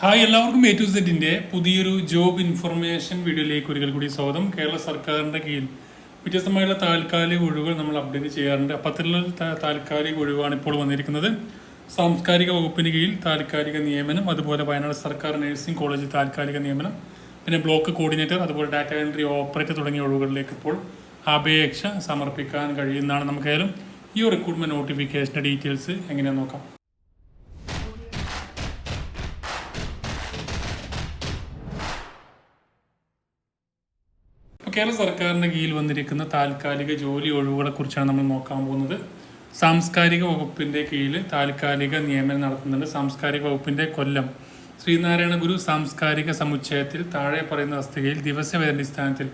Hi എല്ലാവർക്കും A to സെറ്റിന്റെ പുതിയൊരു ജോബ് ഇൻഫർമേഷൻ വീഡിയോയിലേക്ക് ഒരിക്കൽ കൂടി സ്വാഗതം. കേരള സർക്കാരിന്റെ കീഴിൽ വ്യത്യസ്തമായുള്ള താൽക്കാലിക ഒഴിവുകൾ നമ്മൾ അപ്ഡേറ്റ് ചെയ്യാറുണ്ട്. അപ്പത്തിലുള്ള താൽക്കാലിക ഒഴിവാണ് ഇപ്പോൾ വന്നിരിക്കുന്നത്. സാംസ്കാരിക വകുപ്പിന് കീഴിൽ താൽക്കാലിക നിയമനം അതുപോലെ വയനാട് സർക്കാർ നഴ്സിംഗ് കോളേജ് താൽക്കാലിക നിയമനം പിന്നെ ബ്ലോക്ക് കോർഡിനേറ്റർ അതുപോലെ ഡാറ്റ എൻട്രി ഓപ്പറേറ്റർ തുടങ്ങിയ ഒഴിവുകളിലേക്ക് ഇപ്പോൾ അപേക്ഷ സമർപ്പിക്കാൻ കഴിയുന്നതാണ്. നമുക്കായാലും ഈ റിക്രൂട്ട്മെന്റ് നോട്ടിഫിക്കേഷന്റെ ഡീറ്റെയിൽസ് എങ്ങനെയാണെന്ന് നോക്കാം. കേരള സർക്കാരിന്റെ കീഴിൽ വന്നിരിക്കുന്ന താൽക്കാലിക ജോലി ഒഴിവുകളെ കുറിച്ചാണ് നമ്മൾ നോക്കാൻ പോകുന്നത്. സാംസ്കാരിക വകുപ്പിന്റെ കീഴിൽ താൽക്കാലിക നിയമനം നടത്തുന്നുണ്ട്. സാംസ്കാരിക വകുപ്പിന്റെ കൊല്ലം. ശ്രീനാരായണ ഗുരു സാംസ്കാരിക സമുച്ചയത്തിൽ താഴെ പറയുന്ന തസ്തികയിൽ ദിവസവേതനടിസ്ഥാനത്തിൽ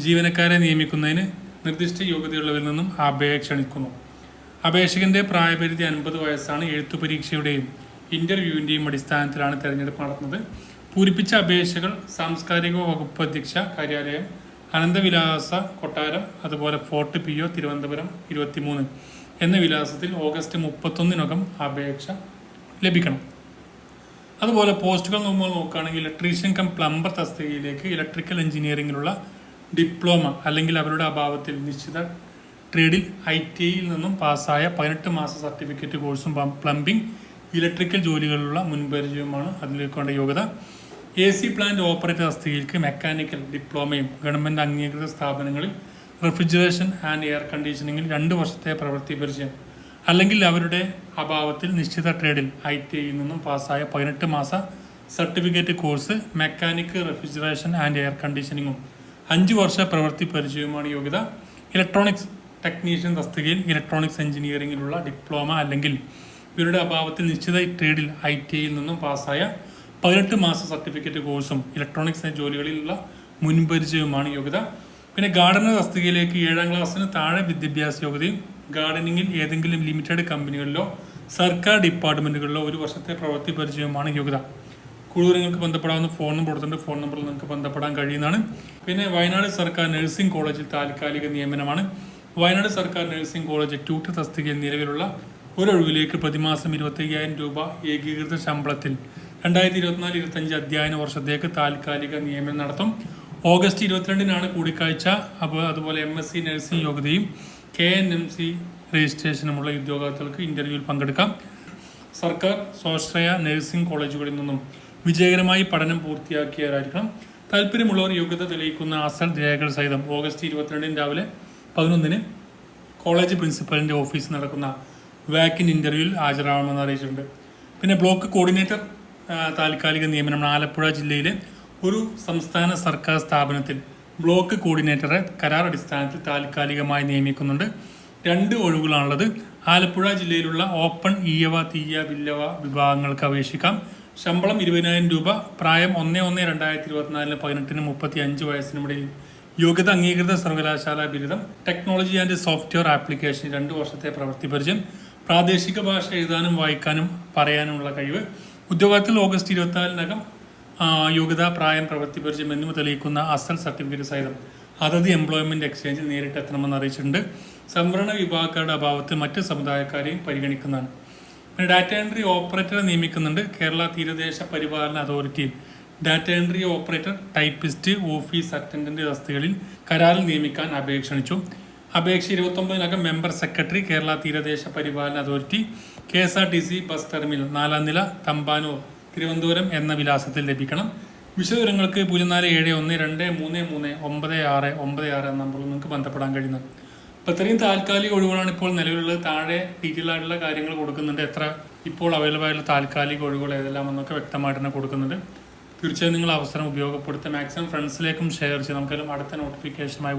ജീവനക്കാരെ നിയമിക്കുന്നതിന് നിർദ്ദിഷ്ട യോഗ്യതയുള്ളവരിൽ നിന്നും അപേക്ഷ ക്ഷണിക്കുന്നു. അപേക്ഷകന്റെ പ്രായപരിധി അൻപത് വയസ്സാണ്. എഴുത്തു പരീക്ഷയുടെയും ഇന്റർവ്യൂവിന്റെയും അടിസ്ഥാനത്തിലാണ് തെരഞ്ഞെടുപ്പ് നടത്തുന്നത്. പൂരിപ്പിച്ച അപേക്ഷകൾ സാംസ്കാരിക വകുപ്പ് അധ്യക്ഷ കാര്യാലയം അനന്തവിലാസ കൊട്ടാരം അതുപോലെ ഫോർട്ട് പി ഒ തിരുവനന്തപുരം ഇരുപത്തിമൂന്ന് എന്ന വിലാസത്തിൽ ഓഗസ്റ്റ് മുപ്പത്തൊന്നിനകം അപേക്ഷ ലഭിക്കണം. അതുപോലെ പോസ്റ്റുകൾ നമ്മൾ നോക്കുകയാണെങ്കിൽ ഇലക്ട്രീഷ്യൻ കം പ്ലംബർ തസ്തികയിലേക്ക് ഇലക്ട്രിക്കൽ എഞ്ചിനീയറിംഗിലുള്ള ഡിപ്ലോമ അല്ലെങ്കിൽ അവരുടെ അഭാവത്തിൽ നിശ്ചിത ട്രേഡിൽ ഐ ടി ഐയിൽ നിന്നും പാസ്സായ പതിനെട്ട് മാസ സർട്ടിഫിക്കറ്റ് കോഴ്സും പ്ലംബിംഗ് ഇലക്ട്രിക്കൽ ജോലികളിലുള്ള മുൻപരിചയവുമാണ് അതിലേക്ക് വേണ്ട യോഗ്യത. എ സി പ്ലാന്റ് ഓപ്പറേറ്റർ തസ്തികയിലേക്ക് മെക്കാനിക്കൽ ഡിപ്ലോമയും ഗവൺമെന്റ് അംഗീകൃത സ്ഥാപനങ്ങളിൽ റെഫ്രിജറേഷൻ ആൻഡ് എയർ കണ്ടീഷനിങ്ങിൽ രണ്ട് വർഷത്തെ പ്രവൃത്തി പരിചയം. അല്ലെങ്കിൽ അവരുടെ അഭാവത്തിൽ നിശ്ചിത ട്രേഡിൽ ഐ ടി ഐയിൽ നിന്നും പാസ്സായ പതിനെട്ട് മാസ certificate course mechanic refrigeration and air കണ്ടീഷനിങ്ങും അഞ്ച് വർഷ പ്രവൃത്തി പരിചയവുമാണ് യോഗ്യത. ഇലക്ട്രോണിക്സ് ടെക്നീഷ്യൻ തസ്തികയിൽ ഇലക്ട്രോണിക്സ് എഞ്ചിനീയറിംഗിലുള്ള ഡിപ്ലോമ അല്ലെങ്കിൽ ഇവരുടെ അഭാവത്തിൽ നിശ്ചിത ട്രേഡിൽ ഐ ടി ഐയിൽ നിന്നും പാസ്സായ പതിനെട്ട് മാസ സർട്ടിഫിക്കറ്റ് കോഴ്സും ഇലക്ട്രോണിക്സ് ജോലികളിലുള്ള മുൻപരിചയവുമാണ് യോഗ്യത. പിന്നെ ഗാർഡനർ തസ്തികയിലേക്ക് ഏഴാം ക്ലാസ്സിന് താഴെ വിദ്യാഭ്യാസ യോഗ്യതയും ഗാർഡനിങ്ങിൽ ഏതെങ്കിലും ലിമിറ്റഡ് കമ്പനികളിലോ സർക്കാർ ഡിപ്പാർട്ട്മെന്റുകളിലോ ഒരു വർഷത്തെ പ്രവൃത്തി പരിചയവുമാണ് യോഗ്യത. കൂടുതൽ നിങ്ങൾക്ക് ബന്ധപ്പെടാവുന്ന ഫോൺ നമ്പർ കൊടുത്തിട്ടുണ്ട്. ഫോൺ നമ്പറിൽ നിങ്ങൾക്ക് ബന്ധപ്പെടാൻ കഴിയുന്നതാണ്. പിന്നെ വയനാട് സർക്കാർ നഴ്സിംഗ് കോളേജിൽ താൽക്കാലിക നിയമനമാണ്. വയനാട് സർക്കാർ നഴ്സിംഗ് കോളേജ് ട്യൂട്ടർ തസ്തികയിൽ നിലവിലുള്ള ഒരൊഴിവിലേക്ക് പ്രതിമാസം ഇരുപത്തി അയ്യായിരം രൂപ ഏകീകൃത ശമ്പളത്തിൽ രണ്ടായിരത്തി ഇരുപത്തിനാല് ഇരുപത്തഞ്ച് അധ്യയന വർഷത്തേക്ക് താൽക്കാലിക നിയമനം നടത്തും. ഓഗസ്റ്റ് ഇരുപത്തിരണ്ടിനാണ് കൂടിക്കാഴ്ച. അപ്പോൾ അതുപോലെ എം എസ് സി നഴ്സിംഗ് യോഗ്യതയും കെ എൻ എം സി രജിസ്ട്രേഷനുമുള്ള ഉദ്യോഗാർത്ഥികൾക്ക് ഇന്റർവ്യൂവിൽ പങ്കെടുക്കാം. സർക്കാർ സ്വാശ്രയ നഴ്സിംഗ് കോളേജുകളിൽ നിന്നും വിജയകരമായി പഠനം പൂർത്തിയാക്കിയവരായിരിക്കണം. താല്പര്യമുള്ളവർ യോഗ്യത തെളിയിക്കുന്ന അസൽ രേഖകൾ സഹിതം ഓഗസ്റ്റ് ഇരുപത്തിരണ്ടിന് രാവിലെ പതിനൊന്നിന് കോളേജ് പ്രിൻസിപ്പലിന്റെ ഓഫീസിൽ നടക്കുന്ന വാക്കിൻ ഇന്റർവ്യൂവിൽ ഹാജരാകണമെന്ന് അറിയിച്ചിട്ടുണ്ട്. പിന്നെ ബ്ലോക്ക് കോർഡിനേറ്റർ താൽക്കാലിക നിയമനം ആലപ്പുഴ ജില്ലയിലെ ഒരു സംസ്ഥാന സർക്കാർ സ്ഥാപനത്തിൽ ബ്ലോക്ക് കോർഡിനേറ്ററെ കരാർ അടിസ്ഥാനത്തിൽ താൽക്കാലികമായി നിയമിക്കുന്നുണ്ട്. രണ്ട് ഒഴിവുകളാണുള്ളത്. ആലപ്പുഴ ജില്ലയിലുള്ള ഓപ്പൺ ഈയവ തീയ വില്ലവ വിഭാഗങ്ങൾക്ക് അപേക്ഷിക്കാം. ശമ്പളം ഇരുപതിനായിരം രൂപ പ്രായം ഒന്ന് ഒന്ന് രണ്ടായിരത്തി ഇരുപത്തിനാലിന് പതിനെട്ടിന് മുപ്പത്തി അഞ്ച് വയസ്സിനുമിടയിൽ യോഗ്യത അംഗീകൃത സർവകലാശാല ബിരുദം ടെക്നോളജി ആൻഡ് സോഫ്റ്റ്വെയർ ആപ്ലിക്കേഷൻ രണ്ട് വർഷത്തെ പ്രവൃത്തി പരിചയം പ്രാദേശിക ഭാഷ എഴുതാനും വായിക്കാനും പറയാനുമുള്ള കഴിവ് ഉദ്യോഗത്തിൽ ഓഗസ്റ്റ് ഇരുപത്തിനാലിനകം യോഗ്യത പ്രായം പ്രവൃത്തി പരിചയം എന്നിവ തെളിയിക്കുന്ന അസൽ സർട്ടിഫിക്കറ്റ് സഹിതം അതത് എംപ്ലോയ്മെന്റ് എക്സ്ചേഞ്ചിൽ നേരിട്ട് എത്തണമെന്ന് അറിയിച്ചിട്ടുണ്ട്. സംവരണ വിഭാഗക്കാരുടെ അഭാവത്തിൽ മറ്റ് സമുദായക്കാരെയും പരിഗണിക്കുന്നതാണ്. പിന്നെ ഡാറ്റ എൻട്രി ഓപ്പറേറ്ററെ നിയമിക്കുന്നുണ്ട്. കേരള തീരദേശ പരിപാലന അതോറിറ്റിയിൽ data entry operator typist office attendant തസ്തികളിൽ കരാറിൽ നിയമിക്കാൻ അപേക്ഷ ക്ഷണിച്ചു അപേക്ഷ ഇരുപത്തൊമ്പതിനകം മെമ്പർ സെക്രട്ടറി കേരള തീരദേശ പരിപാലന authority K S R T C bus terminal നാലാം നില തമ്പാനൂർ തിരുവനന്തപുരം എന്ന വിലാസത്തിൽ ലഭിക്കണം. വിശദവിവരങ്ങൾക്ക് പൂജ്യം നാല് ഏഴ് ഒന്ന് രണ്ട് മൂന്ന് മൂന്ന് ഒമ്പത് ആറ് ഒമ്പത് ആറ് എന്ന നമ്പറിൽ നിങ്ങൾക്ക് ബന്ധപ്പെടാൻ കഴിയുന്നത് അപ്പോൾ ഇത്രയും താൽക്കാലിക ഒഴിവുകളാണ് ഇപ്പോൾ നിലവിലുള്ളത്. താഴെ ഡീറ്റെയിൽ ആയിട്ടുള്ള കാര്യങ്ങൾ കൊടുക്കുന്നുണ്ട്. എത്ര ഇപ്പോൾ അവൈലബിൾ ആയിട്ടുള്ള താൽക്കാലിക ഒഴിവുകൾ ഏതെല്ലാം എന്നൊക്കെ വ്യക്തമായിട്ട് തന്നെ കൊടുക്കുന്നുണ്ട്. തീർച്ചയായും നിങ്ങൾ അവസരം ഉപയോഗപ്പെടുത്തുക മാക്സിമം ഫ്രണ്ട്സിലേക്കും ഷെയർ ചെയ്ത് നമുക്കെല്ലാം അടുത്ത നോട്ടിഫിക്കേഷനുമായി